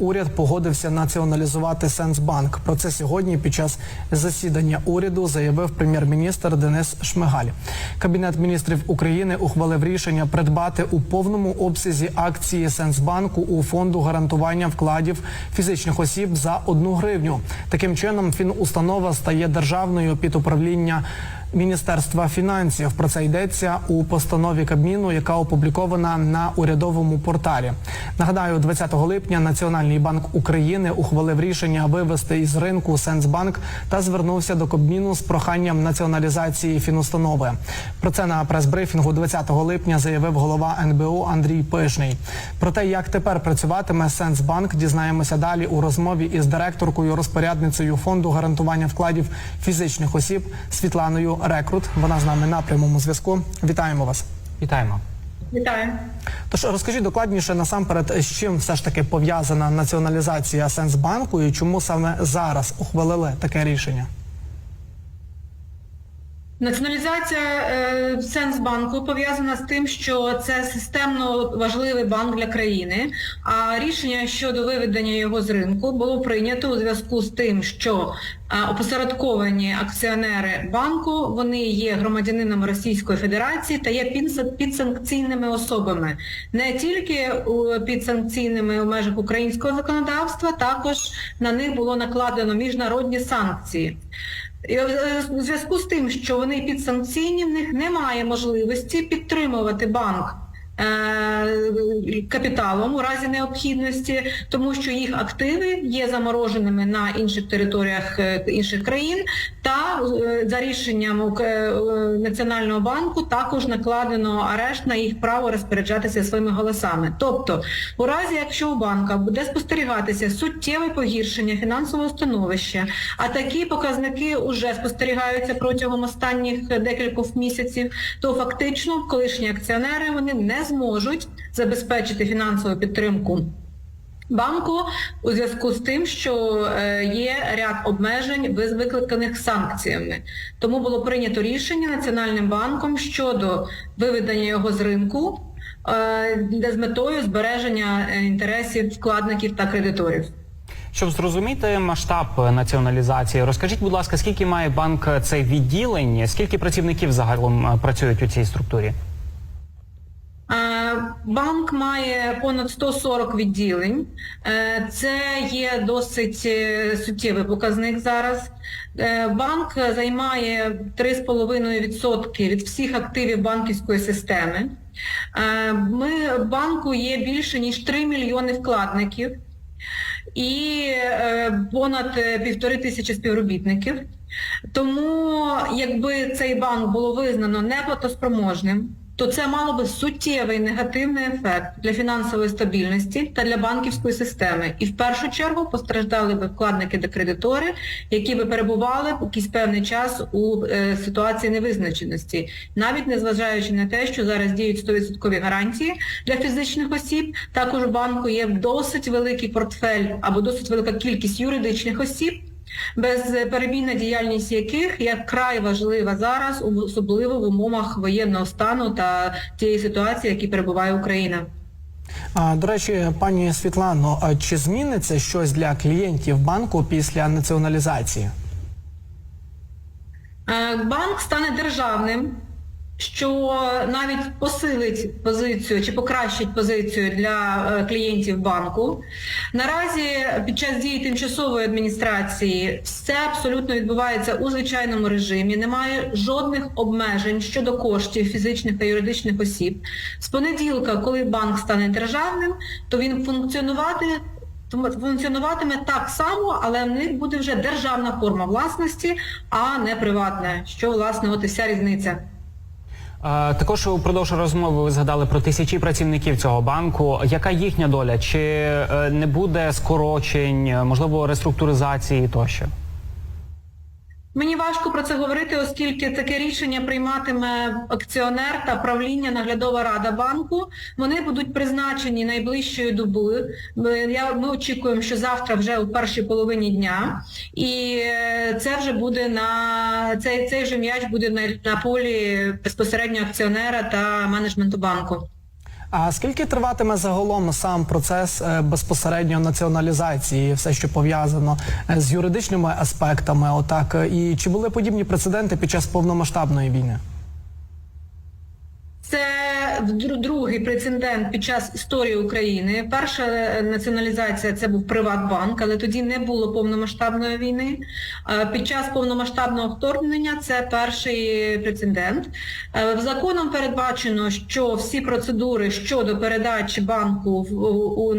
Уряд погодився націоналізувати Сенсбанк. Про це сьогодні під час засідання уряду заявив прем'єр-міністр Денис Шмигаль. Кабінет міністрів України ухвалив рішення придбати у повному обсязі акції Сенсбанку у фонду гарантування вкладів фізичних осіб за одну гривню. Таким чином, фінустанова стає державною під управління. Міністерства фінансів про це йдеться у постанові Кабміну, яка опублікована на урядовому порталі. Нагадаю, 20 липня Національний банк України ухвалив рішення вивести із ринку Сенсбанк та звернувся до Кабміну з проханням націоналізації фінустанови. Про це на прес-брифінгу 20 липня заявив голова НБУ Андрій Пишний. Про те, як тепер працюватиме Сенсбанк, дізнаємося далі у розмові із директоркою розпорядницею фонду гарантування вкладів фізичних осіб Світланою Рекрут. Вона з нами на прямому зв'язку. Вітаємо вас. Вітаємо. Вітаю. Тож розкажіть докладніше насамперед, з чим все ж таки пов'язана націоналізація Сенсбанку і чому саме зараз ухвалили таке рішення? Націоналізація е, Сенсбанку пов'язана з тим, що це системно важливий банк для країни. А рішення щодо виведення його з ринку було прийнято у зв'язку з тим, що е, опосередковані акціонери банку вони є громадянинами Російської Федерації та є підсанкційними особами, не тільки підсанкційними у межах українського законодавства, також на них було накладено міжнародні санкції. І, в У зв'язку з тим, що вони підсанкційні, в них немає можливості підтримувати банк. Е, капіталом у разі необхідності, тому що їх активи є замороженими на інших територіях е, інших країн, та е, за рішенням е, Національного банку також накладено арешт на їх право розпоряджатися своїми голосами. Тобто, у разі, якщо у банка буде спостерігатися суттєве погіршення фінансового становища, а такі показники вже спостерігаються протягом останніх декількох місяців, то фактично колишні акціонери вони не зможуть забезпечити фінансову підтримку. Банку у зв'язку з тим, що е, є ряд обмежень викликаних санкціями, тому було прийнято рішення Національним банком щодо виведення його з ринку е, з метою збереження е, інтересів вкладників та кредиторів. Щоб зрозуміти масштаб націоналізації, розкажіть, будь ласка, скільки має банк цей відділень, скільки працівників загалом працюють у цій структурі? Банк має понад 140 відділень. Е, Це є досить е, суттєвий показник зараз. Е, Банк займає 3,5% від всіх активів банківської системи. Ми банку є більше ніж 3 мільйони вкладників і понад півтори тисячі співробітників. Тому якби цей банк було визнано неплатоспроможним, то це мало би суттєвий негативний ефект для фінансової стабільності та для банківської системи. І в першу чергу постраждали би вкладники та кредитори, які би перебували якийсь певний час у е, ситуації невизначеності, навіть незважаючи на те, що зараз діють 100% гарантії для фізичних осіб, також у банку є досить великий портфель або досить велика кількість юридичних осіб, без перебійна діяльність яких є край важлива зараз, особливо в умовах воєнного стану та тієї ситуації, в якій перебуває Україна. А, до речі, пані Світлано, а чи зміниться щось для клієнтів банку після націоналізації? Е, Банк стане державним, що навіть посилить позицію чи покращить позицію для е, клієнтів банку. Наразі під час дії тимчасової адміністрації все абсолютно відбувається у звичайному режимі, немає жодних обмежень щодо коштів фізичних та юридичних осіб. З понеділка, коли банк стане державним, то він функціонувати тому функціонуватиме так само, але в них буде вже державна форма власності, а не приватна. Що власне от і вся різниця. Також упродовж розмови ви згадали про тисячі працівників цього банку. Яка їхня доля? Чи е, не буде скорочень, можливо, реструктуризації тощо? Мені важко про це говорити, оскільки таке рішення прийматиме акціонер та правління наглядова рада банку. Вони будуть призначені. Ми, я, ми очікуємо, що завтра вже у першій половині дня, і е, це вже буде на цей, цей же м'яч буде на, на полі безпосередньо акціонера та менеджменту банку. А скільки триватиме загалом сам процес е, безпосередньо націоналізації, все, що пов'язано е, з юридичними аспектами? Отак, е, і чи були подібні прецеденти під час повномасштабної війни? Це другий прецедент під час історії України. Перша е, націоналізація це був Приватбанк, але тоді не було повномасштабної війни. Е, Під час повномасштабного вторгнення це перший прецедент. Е, законом передбачено, що всі процедури щодо передачі банку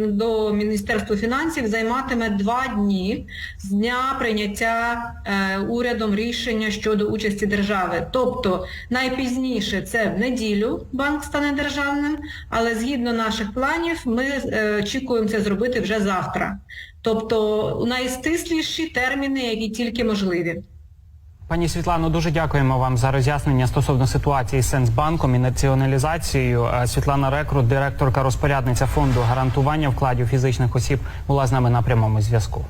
до Міністерства фінансів займатиме два дні з дня прийняття урядом рішення щодо участі держави. Тобто найпізніше це в неділю банк стане державним, але згідно наших планів ми е, очікуємо це зробити вже завтра. Тобто найстисліші терміни, які тільки можливі. Пані Світлано, дуже дякуємо вам за роз'яснення стосовно ситуації з Сенсбанком і націоналізацією. Е, Світлана Рекрут, директорка розпорядниця фонду гарантування вкладів фізичних осіб, була з нами на прямому зв'язку.